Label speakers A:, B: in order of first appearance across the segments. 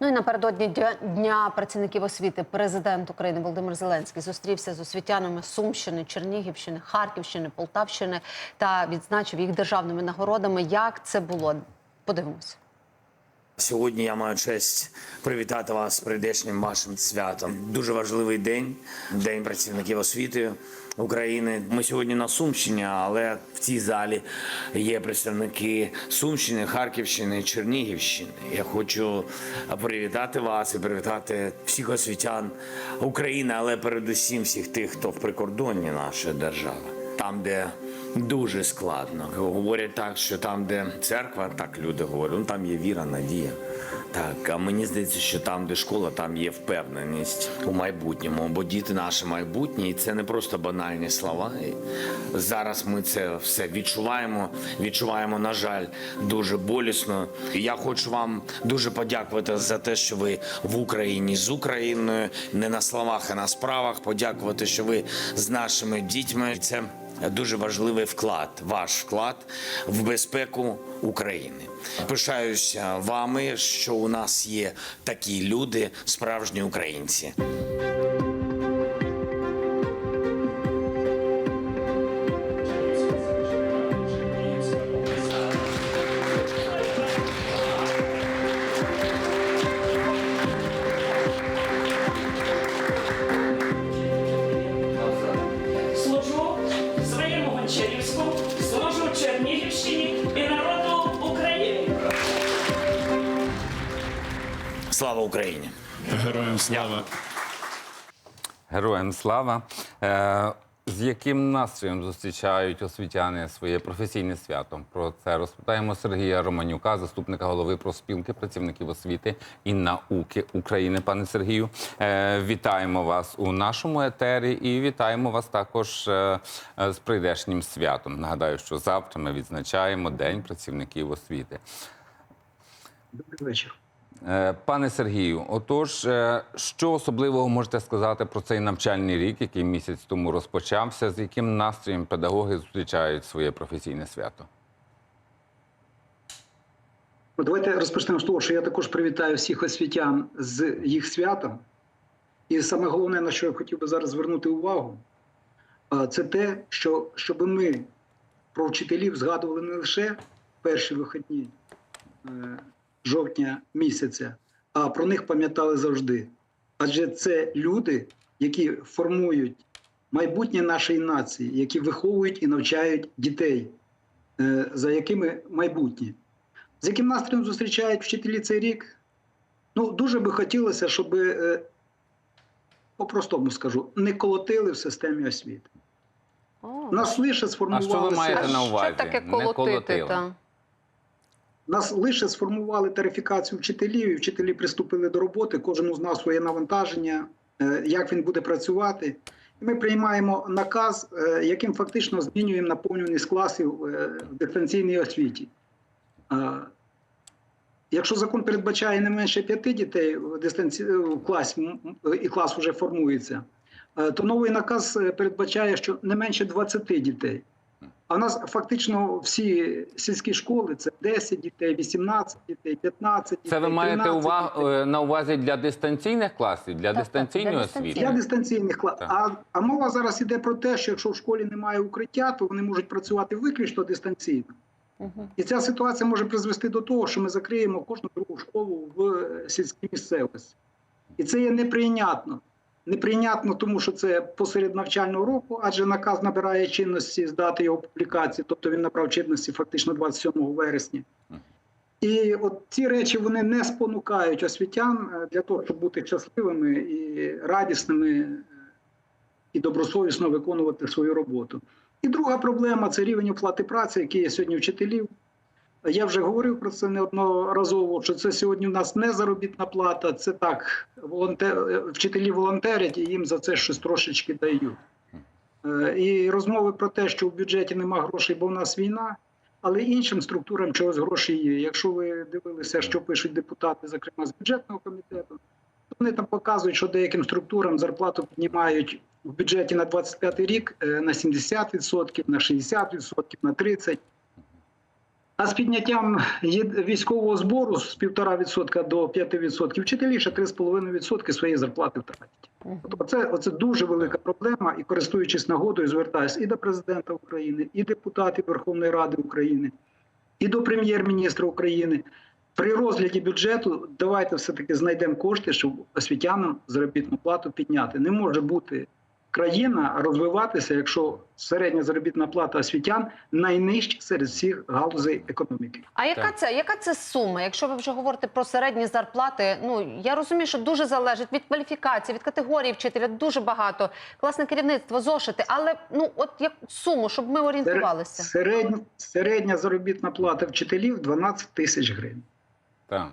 A: Ну і напередодні дня, дня працівників освіти президент України Володимир Зеленський зустрівся з освітянами Сумщини, Чернігівщини, Харківщини, Полтавщини та відзначив їх державними нагородами. Як це було? Подивимося.
B: Сьогодні я маю честь привітати вас з прийдешнім вашим святом. Дуже важливий день, день працівників освіти України. Ми сьогодні на Сумщині, але в цій залі є представники Сумщини, Харківщини, Чернігівщини. Я хочу привітати вас і привітати всіх освітян України, але передусім всіх тих, хто в прикордонні нашої держави, там, де Дуже складно. Говорять так, що там, де церква, так люди говорять, ну там є віра, надія. Так, а мені здається, що там, де школа, там є впевненість у майбутньому, бо діти наше майбутнє, і це не просто банальні слова. І зараз ми це все відчуваємо. Відчуваємо, на жаль, дуже болісно. І я хочу вам дуже подякувати за те, що ви в Україні з Україною, не на словах, а на справах. Подякувати, що ви з нашими дітьми. Це дуже важливий вклад, ваш вклад в безпеку України. Пишаюся вами, що у нас є такі люди, справжні українці. Слава Україні!
C: Героям слава.
D: Героям слава. Е, з яким настроєм зустрічають освітяни своє професійне свято? Про це розпитаємо Сергія Романюка, заступника голови профспілки працівників освіти і науки України. Пане Сергію, е, вітаємо вас у нашому етері і вітаємо вас також е, з прийдешнім святом. Нагадаю, що завтра ми відзначаємо День працівників освіти.
E: Добрий вечір.
D: Е, Пане Сергію, отож, е, що особливого можете сказати про цей навчальний рік, який місяць тому розпочався, з яким настроєм педагоги зустрічають своє професійне свято?
E: Ну, Давайте розпочнемо з того, що я також привітаю всіх освітян з їх святом. І саме головне, на що я хотів би зараз звернути увагу, це те, що щоб ми про вчителів згадували не лише перші вихідні е, жовтня місяця, а про них пам'ятали завжди. Адже це люди, які формують майбутнє нашої нації, які виховують і навчають дітей, е, за якими майбутнє. З яким настроєм зустрічають вчителі цей рік? Ну, дуже би хотілося, щоб, е, по-простому скажу, не колотили в системі освіти.
A: О,
E: Нас лише
D: А
E: сформували
D: що ви маєте на
A: що
D: увазі?
A: таке
D: Не
A: колотити?
D: колотили.
A: Та?
E: Нас лише сформували тарифікацію вчителів, і вчителі приступили до роботи. Кожен з нас своє навантаження, е, як він буде працювати. І ми приймаємо наказ, е, яким фактично змінюємо наповнюваність класів е, в дистанційній освіті. Якщо закон передбачає не менше п'яти дітей в дистанці... в класі і клас вже формується, то новий наказ передбачає, що не менше 20 дітей. А в нас фактично всі сільські школи це 10 дітей, 18 дітей, 15 дітей.
D: Це ви маєте увагу
E: дітей.
D: е, на увазі для дистанційних класів, для
A: Так,
D: дистанційної
A: для
D: освіти?
A: дистанційних.
E: Для дистанційних класів. А, а мова зараз іде про те, що якщо в школі немає укриття, то вони можуть працювати виключно дистанційно.
A: Мгм.
E: І ця ситуація може призвести до того, що ми закриємо кожну другу школу в е, сільській місцевості. І це є неприйнятно. Неприйнятно, тому що це посеред навчального року, адже наказ набирає чинності з дати його публікації, тобто він набрав чинності фактично 27 вересня. І от ці речі вони не спонукають освітян е, для того, щоб бути щасливими і радісними е, і добросовісно виконувати свою роботу. І друга проблема це рівень оплати праці, який є сьогодні вчителів. Я вже говорив про це неодноразово, що це сьогодні у нас не заробітна плата, це так, волонтер, вчителі волонтерять і їм за це щось трошечки дають. Е, І розмови про те, що в бюджеті нема грошей, бо в нас війна, але іншим структурам чогось гроші є. Якщо ви дивилися, що пишуть депутати, зокрема з бюджетного комітету, то вони там показують, що деяким структурам зарплату піднімають в бюджеті на 25 рік е, на 70%, на 60%, на 30%. А з підняттям військового збору з 1,5% до 5% вчителі ще 3,5% своєї зарплати втратять. Оце, оце дуже велика проблема, і користуючись нагодою, звертаюся і до президента України, і депутатів Верховної Ради України, і до прем'єр-міністра України. При розгляді бюджету давайте все-таки знайдемо кошти, щоб освітянам заробітну плату підняти. Не може бути країна розвиватися, якщо середня заробітна плата освітян найнижча серед всіх галузей економіки.
A: А яка
D: Так.
A: це яка це сума? Якщо ви вже говорите про середні зарплати, ну я розумію, що дуже залежить від кваліфікації, від категорії вчителя, дуже багато класне керівництво, зошити. Але ну от як суму, щоб ми орієнтувалися.
E: Середня, середня заробітна плата вчителів 12 тисяч гривень.
D: Так.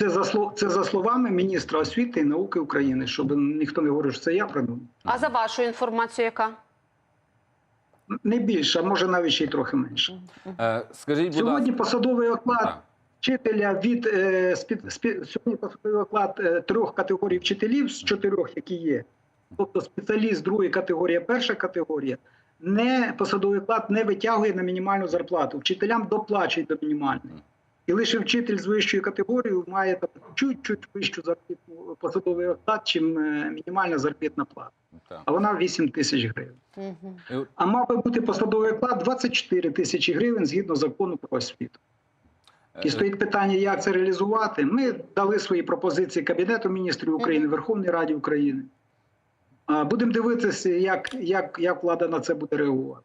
E: Це за слов- це за словами міністра освіти і науки України, щоб ніхто не говорив, що це я придумав.
A: А за вашою інформацією, яка
E: Не більше, а може навіть ще й трохи менше.
D: Е, скажіть, будь
E: Сьогодні посадовий оклад вчителя від е, спі- спі- сьогодні посадовий оклад е, трьох категорій вчителів з чотирьох, які є. Тобто спеціаліст другої категорії, перша категорія, не посадовий оклад не витягує на мінімальну зарплату. Вчителям доплачують до мінімальної. І лише вчитель з вищою категорією має там чуть-чуть вищу заробітну посадовий оклад, чим е, мінімальна заробітна плата.
D: Так.
E: А вона 8 тисяч гривень.
D: От,
E: А мав би бути посадовий оклад 24 тисячі гривень згідно закону про освіту.
D: е,
E: І стоїть питання, як це реалізувати. Ми дали свої пропозиції Кабінету міністрів України,
A: Мгм.
E: Верховній Раді України. Будемо дивитися, як, як, як влада на це буде реагувати.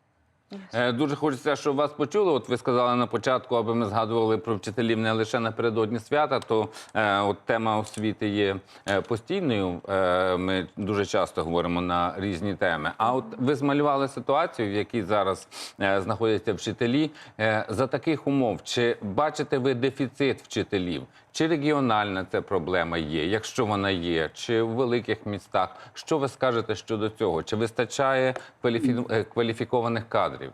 D: Е, Дуже хочеться, щоб вас почули. От ви сказали на початку, аби ми згадували про вчителів не лише напередодні свята, то е, от тема освіти є е, постійною. Е, ми дуже часто говоримо на різні теми. А от ви змалювали ситуацію, в якій зараз е, знаходяться вчителі. Е, за таких умов, чи бачите ви дефіцит вчителів? Чи регіональна це проблема є, якщо вона є, чи в великих містах? Що ви скажете щодо цього? Чи вистачає е, кваліфікованих кадрів?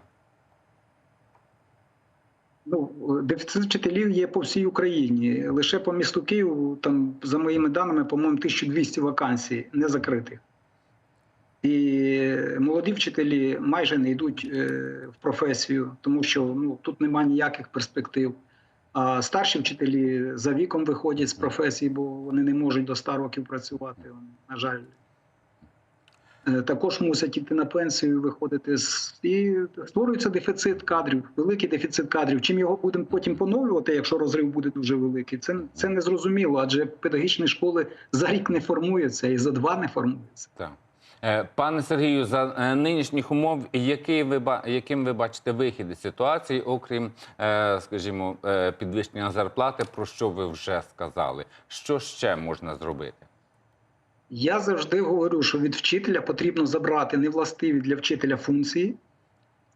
E: Ну, дефіцит вчителів є по всій Україні. Лише по місту Києву, там, за моїми даними, по-моєму, 1200 вакансій не закритих. І молоді вчителі майже не йдуть е, в професію, тому що ну, тут немає ніяких перспектив. А старші вчителі за віком виходять з професії, бо вони не можуть до 100 років працювати. На жаль, також мусять іти на пенсію, виходити з і створюється дефіцит кадрів, великий дефіцит кадрів. Чим його будемо потім поновлювати, якщо розрив буде дуже великий, це це не зрозуміло, адже педагогічні школи за рік не формуються і за два не формуються.
D: Так. Е, Пане Сергію, за е, нинішніх умов, який ви яким ви бачите вихід із ситуації, окрім, е, скажімо, е, підвищення зарплати, про що ви вже сказали? Що ще можна зробити?
E: Я завжди говорю, що від вчителя потрібно забрати невластиві для вчителя функції,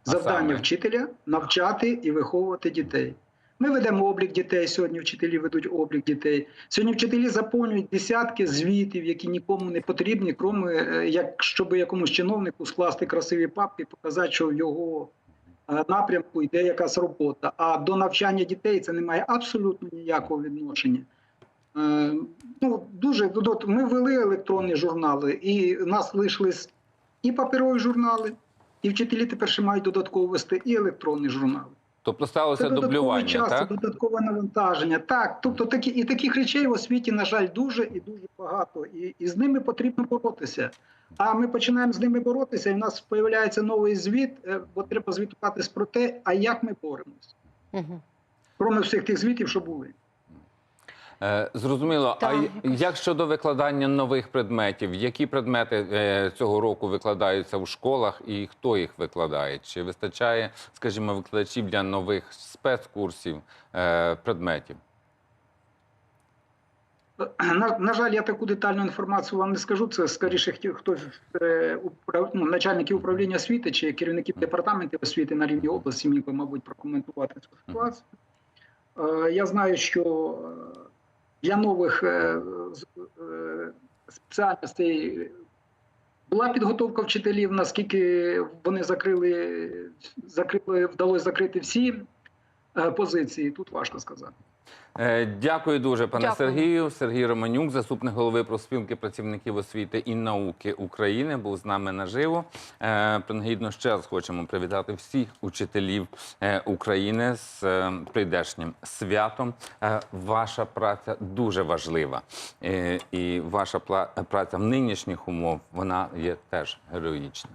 E: завдання вчителя навчати і виховувати дітей. Ми ведемо облік дітей. Сьогодні вчителі ведуть облік дітей. Сьогодні вчителі заповнюють десятки звітів, які нікому не потрібні, крім е, як щоб якомусь чиновнику скласти красиві папки, показати, що в його е, напрямку йде якась робота. А до навчання дітей це не має абсолютно ніякого відношення. Е, Ну, дуже от ми вели електронні журнали, і в нас лишились і паперові журнали, і вчителі тепер ще мають додатково вести і електронні журнали.
D: Тобто сталося
E: Це додатковий
D: дублювання,
E: час,
D: так?
E: додаткове навантаження. Так, тобто такі і таких речей в освіті, на жаль, дуже і дуже багато. І, і з ними потрібно боротися. А ми починаємо з ними боротися, і в нас з'являється новий звіт, е, бо треба звітуватись про те, а як ми боремось,
A: Мгм.
E: кроме всіх тих звітів, що були.
D: Е, Зрозуміло.
A: Так,
D: а як щодо викладання нових предметів? Які предмети е, цього року викладаються в школах і хто їх викладає? Чи вистачає, скажімо, викладачів для нових спецкурсів е, предметів?
E: На, на жаль, я таку детальну інформацію вам не скажу. Це скоріше хто- хтось ну, начальники управління освіти чи керівників департаментів освіти на рівні області міг би, мабуть, прокоментувати цю ситуацію. Е, Я знаю, що для нових е, е, спеціальностей була підготовка вчителів, наскільки вони закрили, закрили вдалося закрити всі е, позиції, тут важко сказати.
D: Е, Дякую дуже, пане
A: Дякую.
D: Сергію. Сергій Романюк, заступник голови профспілки працівників освіти і науки України, був з нами наживо. Е, Принагідно ще раз хочемо привітати всіх учителів е, України з прийдешнім святом. Ваша праця дуже важлива. І ваша праця в нинішніх умов вона є теж героїчна.